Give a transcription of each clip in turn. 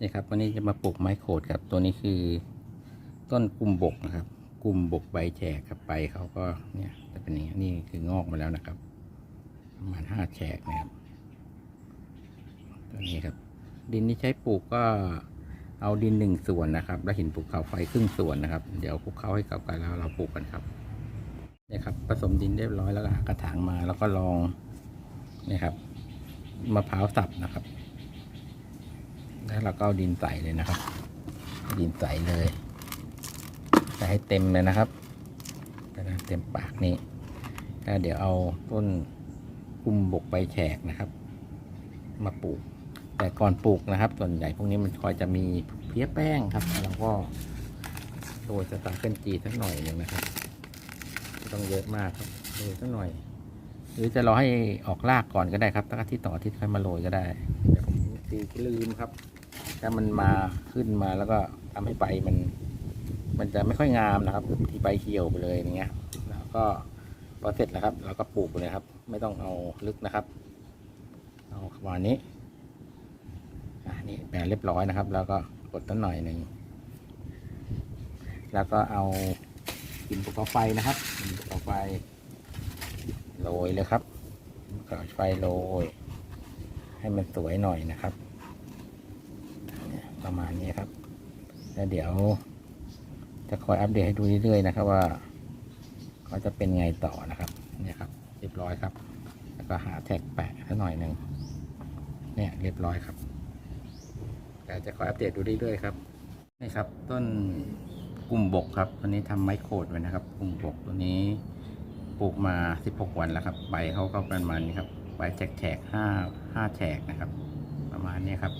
นี่ครับวันนี้จะมาปลูกไม้โขดครับ ตัวนี้คือต้นกุมบกนะครับ กุมบกใบแฉกครับใบเขาก็เนี่ยจะเป็นอย่างนี้นี่คืองอกมาแล้วนะครับ ประมาณห้าแฉกนะครับตัวนี้ครับ ดินที่ใช้ปลูกก็เอาดินหนึ่งส่วนนะครับ แล้วหินภูเขาไฟครึ่งส่วนนะครับ เดี๋ยวคลุกเคล้าให้กับกันแล้วเราปลูกกันครับนี่ครับผสมดินเรียบร้อยแล้วก็หากระถางมาแล้วก็ลองนี่ครับมะพร้าวสับนะครับ แล้วเราก็เอาดินใส่เลยนะครับ ดินใส่เลยใส่ให้เต็มเลยนะครับเต็มปากนี้แล้วเดี๋ยวเอาต้นกุมบกใบแฉกนะครับ มาปลูก แต่ก่อนปลูกนะครับ ส่วนใหญ่พวกนี้มันคอยจะมีเพี้ยแป้งครับเราก็โรยสตาร์เกิลจีสักหน่อยหนึ่งนะครับต้องเยอะมากครับโรยสักหน่อย หรือจะรอให้ออกรากก่อนก็ได้ครับตั้งอาทิตย์ต่ออาทิตย์ค่อยมาโรยก็ได้เดี๋ยวผมตีลืมครับ ถ้ามันมาขึ้นมาแล้วก็ทำให้ใบมัน มันจะไม่ค่อยงามนะครับ ที่ใบเหี่ยวไปเลยอย่างเงี้ย แล้วก็พอเสร็จแล้วครับ เราก็ปลูกเลยครับ ไม่ต้องเอาลึกนะครับ เอาประมาณนี้อะนี่แปลเรียบร้อยนะครับ แล้วก็กดต้นหน่อยหนึ่งแล้วก็เอากินภูเขาไฟนะครับกินภูเขาไฟโรยเลยครับภูเขาไฟโรยให้มันสวยหน่อยนะครับ ประมาณนี้ครับ แล้วเดี๋ยว จะคอยอัปเดตให้ดูเรื่อยๆนะครับว่าเขาจะเป็นไงต่อนะครับเนี่ยครับ เรียบร้อยครับ แล้วก็หาแท็กแปะสักหน่อยหนึ่งเนี่ยเรียบร้อยครับแต่จะคอยอัปเดตดูเรื่อยๆครับนี่ครับ ต้นกลุ่มบกครับตัวนี้ทำไม้โคดไว้นะครับ กลุ่มบกตัวนี้ปลูกมา 16 วันแล้วครับ ใบเขาก็ประมาณนี้ครับ ใบแฉกแฉกห้าห้าแฉกนะครับ ประมาณนี้ครับ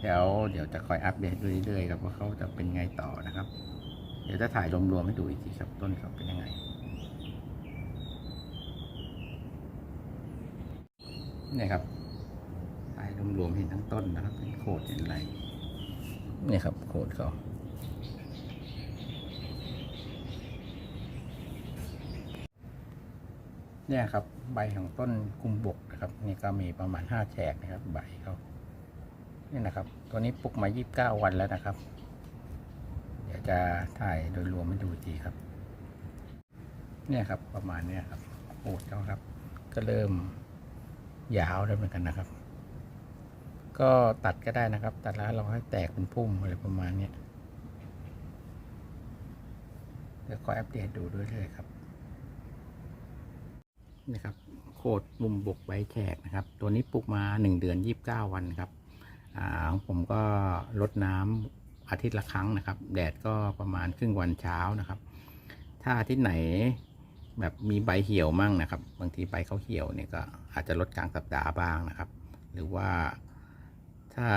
เดี๋ยวเดี๋ยวจะคอยอัปเดตดูเรื่อยๆครับว่าเขาจะเป็นไงต่อนะครับ เดี๋ยวจะถ่ายรวมๆให้ดูอีกทีครับต้นเขาเป็นยังไงเนี่ยครับถ่ายรวมๆเห็นทั้งต้นนะครับเป็นโคดเห็นอะไรเนี่ยครับโคดเขาเนี่ยครับใบของต้นกุมบกนะครับนี่ก็มีประมาณห้าแฉกนะครับใบเขา นี่นะครับ ตัวนี้ปลูกมา 29 วันแล้วนะครับ เดี๋ยวจะถ่ายโดยรวมให้ดูอีกทีครับ เนี่ยครับประมาณเนี้ยครับโอ้เจ้าครับ ก็เริ่มยาวแล้วเหมือนกันนะครับ ก็ตัดก็ได้นะครับ ตัดแล้วเราให้แตกเป็นพุ่มอะไรประมาณเนี้ยเดี๋ยวคอยอัปเดตดูด้วยเลยครับนี่ครับโคดมุมบกใบแฉกนะครับ ตัวนี้ปลูกมาหนึ่งเดือนยี่บเก้าวันครับ ของผมก็ลดน้ำอาทิตย์ละครั้งนะครับ แดดก็ประมาณครึ่งวันเช้านะครับ ถ้าอาทิตย์ไหนแบบมีใบเหี่ยวมั่งนะครับ บางทีใบเขาเหี่ยวเนี่ยก็อาจจะลดกลางสัปดาห์บ้างนะครับ หรือว่าถ้า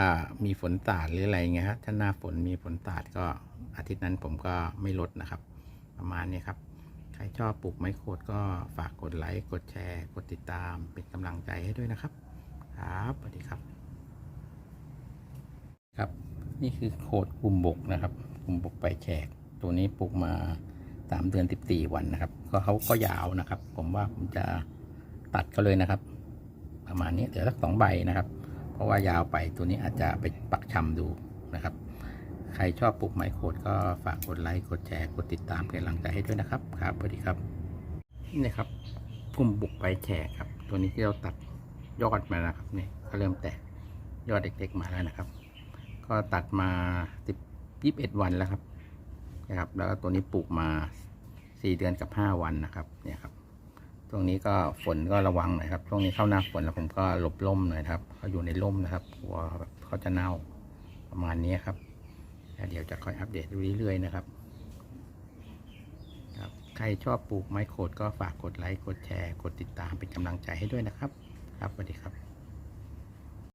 มีฝนตาดหรืออะไรเงี้ยครับถ้าหน้าฝนมีฝนตาดก็อาทิตย์นั้นผมก็ไม่ลดนะครับ ประมาณนี้ครับ ใครชอบปลูกไม้โคดก็ฝากกดไลค์ กดแชร์ กดติดตามเป็นกำลังใจให้ด้วยนะครับ ครับสวัสดีครับ นี่คือโคดกลุ่มบกนะครับกลุ่มบกใบแฉกตัวนี้ปลูกมาสามเดือนสิบสี่วันนะครับ ก็เขาก็ยาวนะครับ ผมว่าผมจะตัดเขาเลยนะครับ ประมาณนี้เดี๋ยวสักสองใบนะครับ เพราะว่ายาวไปตัวนี้อาจจะไปปักชำดูนะครับ ใครชอบปลูกไม้โคดก็ฝากกดไลค์กดแชร์กดติดตามเป็นกำลังใจให้ด้วยนะครับครับสวัสดีครับนี่ครับกลุ่มบุกใบแฉกครับ ตัวนี้ที่เราตัดยอดมานะครับนี่ก็เริ่มแตกยอดเด็กๆมาแล้วนะครับ ก็ตัดมาสิบยี่สิบเอ็ดวันแล้วครับนะครับ แล้วก็ตัวนี้ปลูกมาสี่เดือนกับห้าวันนะครับ เนี่ยครับตรงนี้ก็ฝนก็ระวังหน่อยครับช่วงนี้เข้าหน้าฝนแล้วผมก็หลบร่มหน่อยครับเขาอยู่ในร่มนะครับกลัวเขาจะเน่าประมาณนี้ครับแล้วเดี๋ยวจะคอยอัปเดตเรื่อยๆนะครับครับใครชอบปลูกไม้โคดก็ฝากกดไลค์กดแชร์ กดติดตามเป็นกำลังใจให้ด้วยนะครับ ครับสวัสดีครับ